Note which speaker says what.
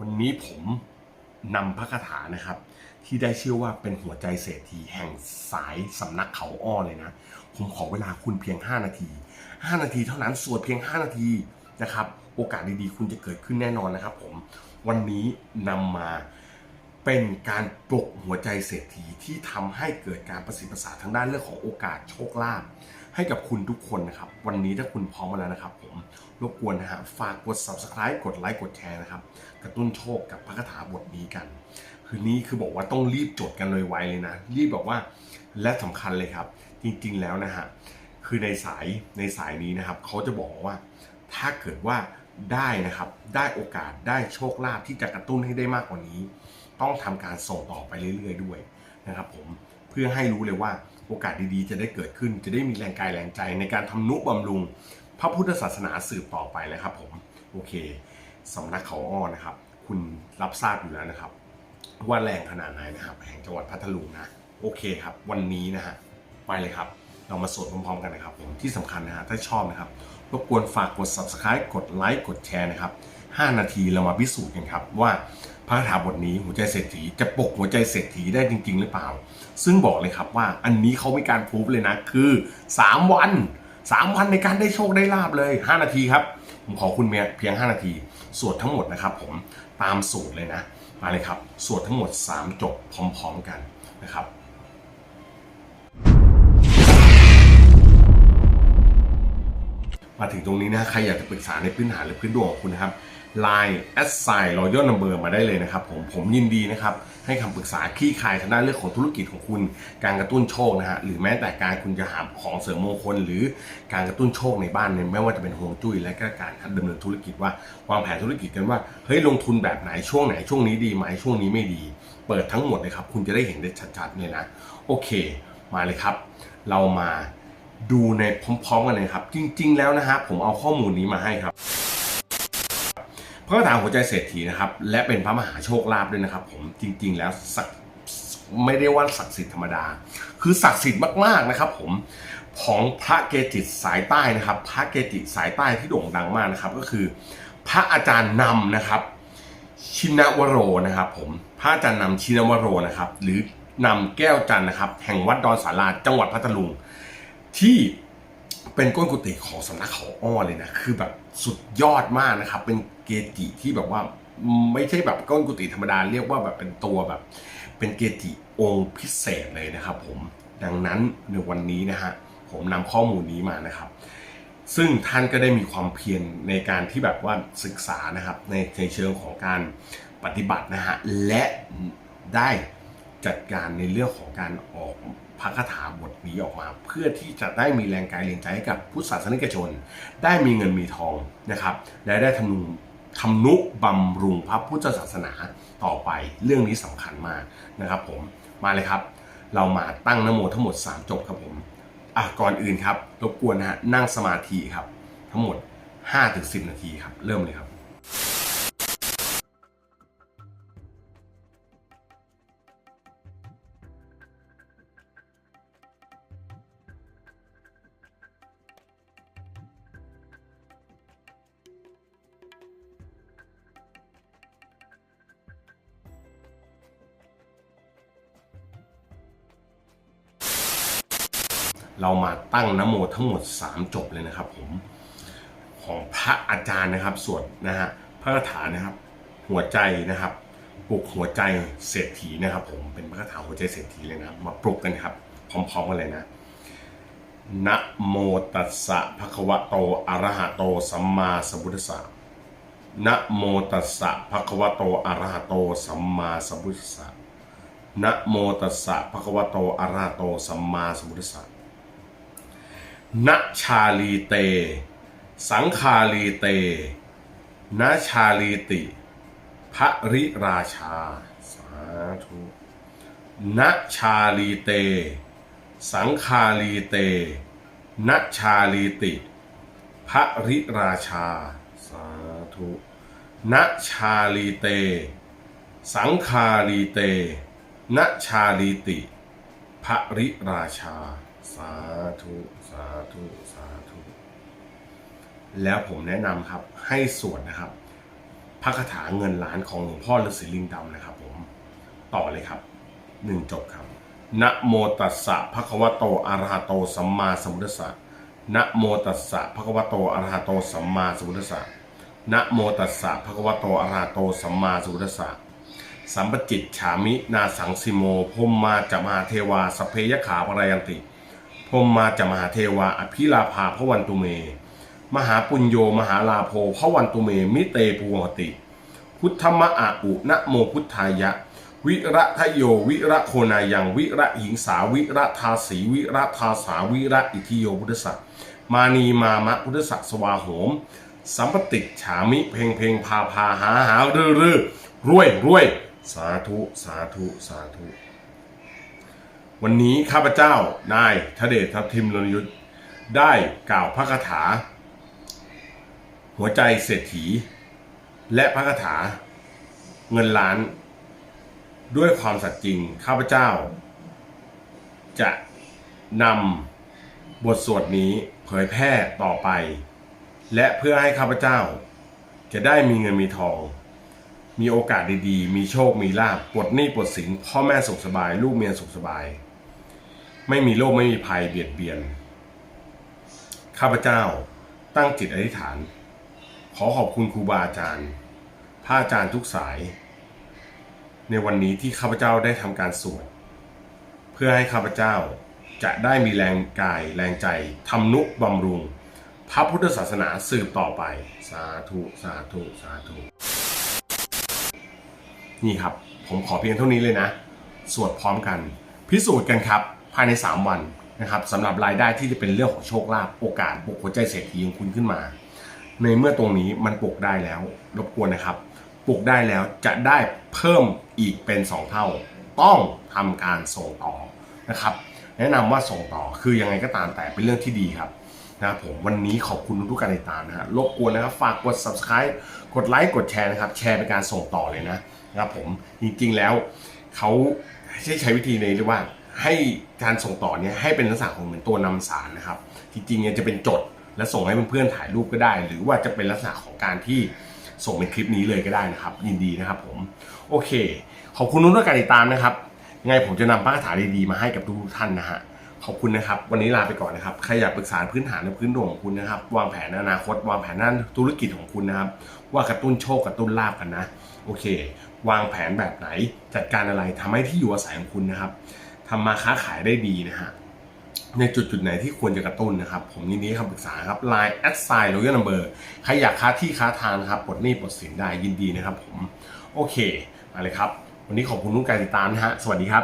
Speaker 1: วันนี้ผมนำพระคาถานะครับ ที่ได้ชื่อว่าเป็นหัวใจเศรษฐีแห่งสายสำนักเขาอ้อเลยนะ ผมขอเวลาคุณเพียง 5 นาที 5 นาทีเท่านั้นสวดเพียง 5 นาทีนะครับ โอกาสดีๆ คุณจะเกิดขึ้นแน่นอนนะครับผมวันนี้นำมาเป็นการปลุกหัวใจเศรษฐีที่ทำให้เกิดการประสิทธิประสาททางด้านเรื่องของโอกาสโชคลาภ ให้กับคุณทุกคนนะครับ วันนี้ถ้าคุณพร้อมมาแล้วนะครับผมรบกวนนะฮะฝากกด subscribe กดไลค์กดแชร์นะครับ กระตุ้นโชคกับพระคาถาบทนี้กัน คือนี้คือบอกว่าต้องรีบจดกันเลยไวเลยนะ รีบบอกว่าและสำคัญเลยครับ จริงๆแล้วนะฮะคือในสายในสายนี้นะครับเขาจะบอกว่า ถ้าเกิดว่าได้นะครับ ได้โอกาสได้โชคลาภที่จะกระตุ้นให้ได้มากกว่านี้ ต้องทำการส่งต่อไปเรื่อย ๆ ด้วยนะครับ ผมเพื่อให้รู้เลยว่า โอกาสดีๆ จะได้เกิดขึ้น จะได้มีแรงกายแรงใจในการทำนุบำรุง พระพุทธศาสนาสืบต่อไปเลยครับผม โอเคสำนักเขาอ้อนะครับ คุณรับทราบอยู่แล้วนะครับ ว่าแรงขนาดไหนนะครับ แห่งจังหวัดพัทลุงนะ โอเคครับ วันนี้นะฮะไปเลยครับ เรามาสวดพร้อมๆกันนะครับผมที่สำคัญนะฮะถ้าชอบนะครับรบกวนฝากกด subscribe กดไลค์กดแชร์นะครับ 5 นาทีเรามาพิสูจน์กันครับว่าพระคาถาบทนี้หัวใจเศรษฐีจะปกหัวใจเศรษฐีได้จริง ๆ หรือเปล่า ซึ่งบอกเลยครับว่าอันนี้เขามีการพูฟเลยนะคือ 3 วัน 3 วันในการได้โชคได้ลาบเลย 5 นาทีครับผมขอคุณเพียง 5 นาที สวดทั้งหมดนะครับ ผมตามสูตรเลยนะมาเลยครับ สวดทั้งหมด 3 จบพร้อม ๆ กันนะครับมาถึงตรงนี้นะใครอยากจะปรึกษาในพื้นฐานหรือพื้นดวงของคุณนะครับ Line แอดไซน์รอยัลนัมเบอร์มาได้เลยนะครับผมผมยินดีนะครับให้คำปรึกษาคลี่คลายทางด้านเรื่องของธุรกิจของคุณ การกระตุ้นโชคนะฮะหรือแม้แต่การคุณจะหาของเสริมมงคล หรือการกระตุ้นโชคในบ้านเนี่ยไม่ว่าจะเป็นฮวงจุ้ยและก็การดำเนินธุรกิจว่าวางแผนธุรกิจกันว่าเฮ้ยลงทุนแบบไหนช่วงไหนช่วงนี้ดีไหมช่วงนี้ไม่ดี เปิดทั้งหมดเลยครับคุณจะได้เห็นได้ชัดๆเลยนะโอเค มาเลยครับ เรามาดูในพร้อมๆกันเลยครับ จริง ๆ แล้วนะฮะผมเอาข้อมูลนี้มาให้ครับ พระคาถาหัวใจเศรษฐีนะครับ และเป็นพระมหาโชคลาภด้วยนะครับ ผมจริง ๆ แล้วศักไม่ได้ว่าศักดิ์สิทธิ์ธรรมดา คือศักดิ์สิทธิ์มากๆนะครับ ผมของพระเกจิสายใต้นะครับ พระเกจิสายใต้ที่โด่งดังมากนะครับ ก็คือ พระอาจารย์นำนะครับ ชินวโรนะครับ ผมพระอาจารย์นำชินวโรนะครับ หรือนำแก้วจันนะครับ แห่งวัดดอนสาราจังหวัดพัทลุงที่ เป็นก้นกุฏิของสำนักเขาอ้อเลยนะ คือแบบสุดยอดมากนะครับ เป็นเกจิที่แบบว่าไม่ใช่แบบก้นกุฏิธรรมดาเรียกว่าแบบเป็นตัวแบบ เป็นเกจิองค์พิเศษเลยนะครับ ผมดังนั้นในวันนี้นะฮะผมนำข้อมูลนี้มานะครับ ซึ่งท่านก็ได้มีความเพียรในการที่แบบว่าศึกษานะครับในในเชิงของการปฏิบัตินะฮะและได้ จัดการในเรื่องของการออกพระคาถาบทนี้ออกมา เพื่อที่จะได้มีแรงกายแรงใจให้กับพุทธศาสนิกชน ได้มีเงินมีทองนะครับ และได้ทำนุทำนุบำรุงพระพุทธศาสนาต่อไปเรื่องนี้สำคัญมากนะครับ ผมมาเลยครับ เรามาตั้งนโมทั้งหมด 3 จบครับผมอะก่อนอื่นครับรบกวนนะฮะนั่งสมาธิครับ ทั้งหมด 5-10 นาทีครับ เริ่มเลยครับ เรามาตั้งนโมทั้งหมด 3 จบเลยนะครับผมของพระอาจารย์นะครับสวดนะฮะพระคาถานะครับ หัวใจนะครับปลุกหัวใจเศรษฐีนะครับ ผมเป็นพระคาถาหัวใจเศรษฐีเลยนะครับ มาปลุกกันครับ พร้อมๆกันเลยนะนะโมตัสสะภะคะวะโตอะระหะโตสัมมาสัมพุทธัสสะนะโมตัสสะภะคะวะโตอะระหะโตสัมมาสัมพุทธัสสะนะโมตัสสะภะคะวะโตอะระหะโตสัมมาสัมพุทธัสสะ ณชาลีเต สังคาลีเตณชาลีติ พระริราชา สาธุณชาลีเต สังคาลีเตณชาลีติ พระริราชา สาธุณชาลีเต สังคาลีเตณชาลีติ พระริราชา สาธุสาธุสาธุแล้วผมแนะนำครับให้สวดนะครับพระคาถาเงินล้านของหลวงพ่อฤาษีลิงดำนะครับผมต่อเลยครับหนึ่งจบครับนะโมตัสสะภะคะวะโตอะระหะโตสัมมาสัมพุทธัสสะนะโมตัสสะภะคะวะโตอะระหะโตสัมมาสัมพุทธัสสะนะโมตัสสะภะคะวะโตอะระหะโตสัมมาสัมพุทธัสสะสัมปจิตฉามินาสังสิโมพมมาจมาเทวาสเพยขาปรายันติ พมมาจะมหาเทวาอภิลาภาพระวันตุเม มหาปุญโยมหาลาโภพระวันตุเม มิเตภูหติ พุทธมะอาอุนะโมพุทธายะ วิระทะโยวิระโคนายังวิระหิงสาวิระทาสีวิระทาสาวิระอิทิโยพุทธสัตมานีมามะพุทธสัตสวาโหม สัมปติฉามิเพงเพงพาพาหาหาเรื่อเรื่อรวยรวยสาธุสาธุสาธุ วันนี้ข้าพเจ้านายทเดชทัพทิมรณยุทธได้กล่าวพระคาถา หัวใจเศรษฐี และพระคาถา เงินล้าน ด้วยความสัตย์จริงข้าพเจ้า จะนำบทสวดนี้เผยแพร่ต่อไป และเพื่อให้ข้าพเจ้า จะได้มีเงินมีทอง มีโอกาสดีๆ มีโชค มีลาภปลดหนี้ปลดสิน พ่อแม่สุขสบาย ลูกเมียสุขสบาย ไม่มีโรคไม่มีภัยเบียดเบียน ข้าพเจ้าตั้งจิตอธิษฐาน ขอขอบคุณครูบาอาจารย์พระอาจารย์ทุกสาย ในวันนี้ที่ข้าพเจ้าได้ทำการสวดเพื่อให้ข้าพเจ้าจะได้มีแรงกายแรงใจทำนุบำรุง พระพุทธศาสนาสืบต่อไป สาธุ สาธุ สาธุ นี่ครับ ผมขอเพียงเท่านี้เลยนะ สวดพร้อมกัน พิสูจน์กันครับ ภายใน 3 วันนะครับสำหรับรายได้ที่จะเป็นเรื่องของโชคลาภโอกาสปลุกหัวใจเศรษฐีของคุณขึ้นมา ในเมื่อตรงนี้มันปลุกได้แล้ว รบกวนนะครับปลุกได้แล้วจะได้เพิ่มอีกเป็น 2 เท่า ต้องทำการส่งต่อนะครับ แนะนำว่าส่งต่อคือยังไงก็ตามแต่เป็นเรื่องที่ดีครับนะครับผมวันนี้ขอบคุณทุกการติดตามนะฮะรบกวนนะครับ ฝากกด subscribe กดไลค์กดแชร์นะครับ แชร์เป็นการส่งต่อเลยนะ นะครับผมจริงๆแล้วเขาใช้ใช้วิธีในเรียกว่าให้การส่งต่อเนี่ยให้เป็นลักษณะของเหมือนตัวนำสารนะครับ จริงๆเนี่ยจะเป็นจดและส่งให้เพื่อนๆถ่ายรูปก็ได้ หรือว่าจะเป็นลักษณะของการที่ส่งเป็นคลิปนี้เลยก็ได้นะครับ ยินดีนะครับผม โอเค ขอบคุณทุกการติดตามนะครับยังไงผมจะนำพระคาถาดีๆมาให้กับทุกท่านนะฮะขอบคุณนะครับ วันนี้ลาไปก่อนนะครับใครอยากปรึกษาพื้นฐานในพื้นดวงของคุณนะครับ วางแผนอนาคต วางแผนด้านธุรกิจของคุณนะครับ ว่ากระตุ้นโชคกระตุ้นลาบกันนะ โอเค วางแผนแบบไหนจัดการอะไรทำให้ที่อยู่อาศัยของคุณนะครับทำมาค้าขายได้ดีนะฮะในจุดจุดๆไหนที่ควรจะกระตุ้นนะครับ ผมยินดีให้คำปรึกษาครับ Line at sign royal number ใครอยากค้าที่ค้าทางนะครับปลดหนี้ปลดสินได้ยินดีนะครับผม โอเคมาเลยครับ วันนี้ขอบคุณทุกการติดตามนะฮะสวัสดีครับ